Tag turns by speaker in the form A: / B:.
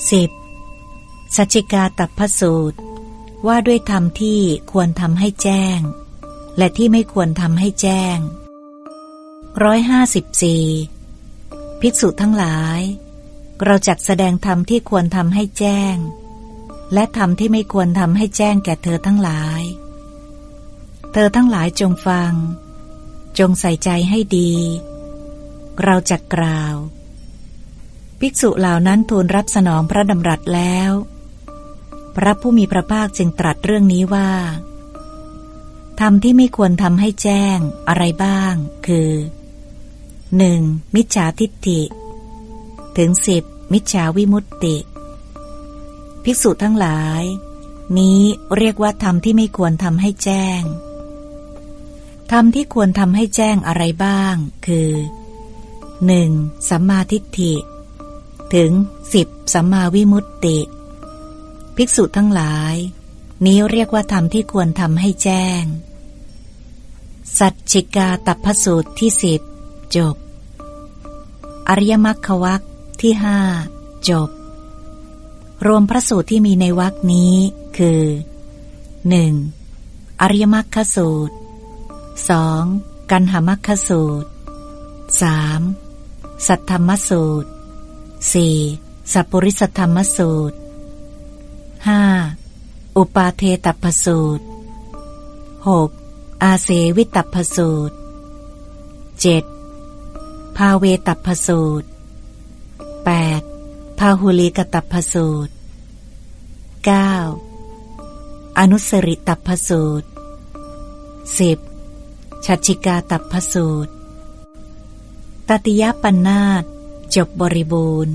A: 10. สัจจิกาตัพพสูตร ว่าด้วยธรรมที่ควรทำให้แจ้ง และที่ไม่ควรทำให้แจ้งร้อยห้าสิบสี่ภิกษุทั้งหลาย เราจักแสดงธรรมที่ควรทำให้แจ้ง และธรรมที่ไม่ควรทำให้แจ้งแก่เธอทั้งหลาย เธอทั้งหลายจงฟัง จงใส่ใจให้ดี เราจะกล่าว ภิกษุเหล่านั้นทูลรับสนองพระดำรัสแล้ว พระผู้มีพระภาคจึงตรัสเรื่องนี้ว่าธรรมที่ไม่ควรทำให้แจ้งอะไรบ้าง คือ 1. มิจฉาทิฏฐิ ถึงสิบมิจฉาวิมุตติ ภิกษุทั้งหลาย นี้เรียกว่าธรรมที่ไม่ควรทำให้แจ้งธรรมที่ควรทำให้แจ้งอะไรบ้าง คือ 1. สัมมาทิฏฐิ ถึงสิบสัมมาวิมุตติ ภิกษุทั้งหลาย นี้เรียกว่าธรรมที่ควรทำให้แจ้ง สัจจิกาตัพพสูตรที่สิบจบ อริยมรรควักที่ห้าจบ รวมพระสูตรที่มีในวักนี้คือ 1. อริยมรรคสูตร 2. กันหมรรคสูตร 3. สัทธรรมสูตร 4. สัพปริสธรรมสูตร 5. อุปาเทตัพสูตร 6. อาเสวิตัพสูตร 7. ภาเวตัพสูตร 8. พาหุลีกตัพสูตร 9. อนุสริตัพสูตร 10. ชัชิกาตัพสูตร ตติยปัญนาต จบบริบูรณ์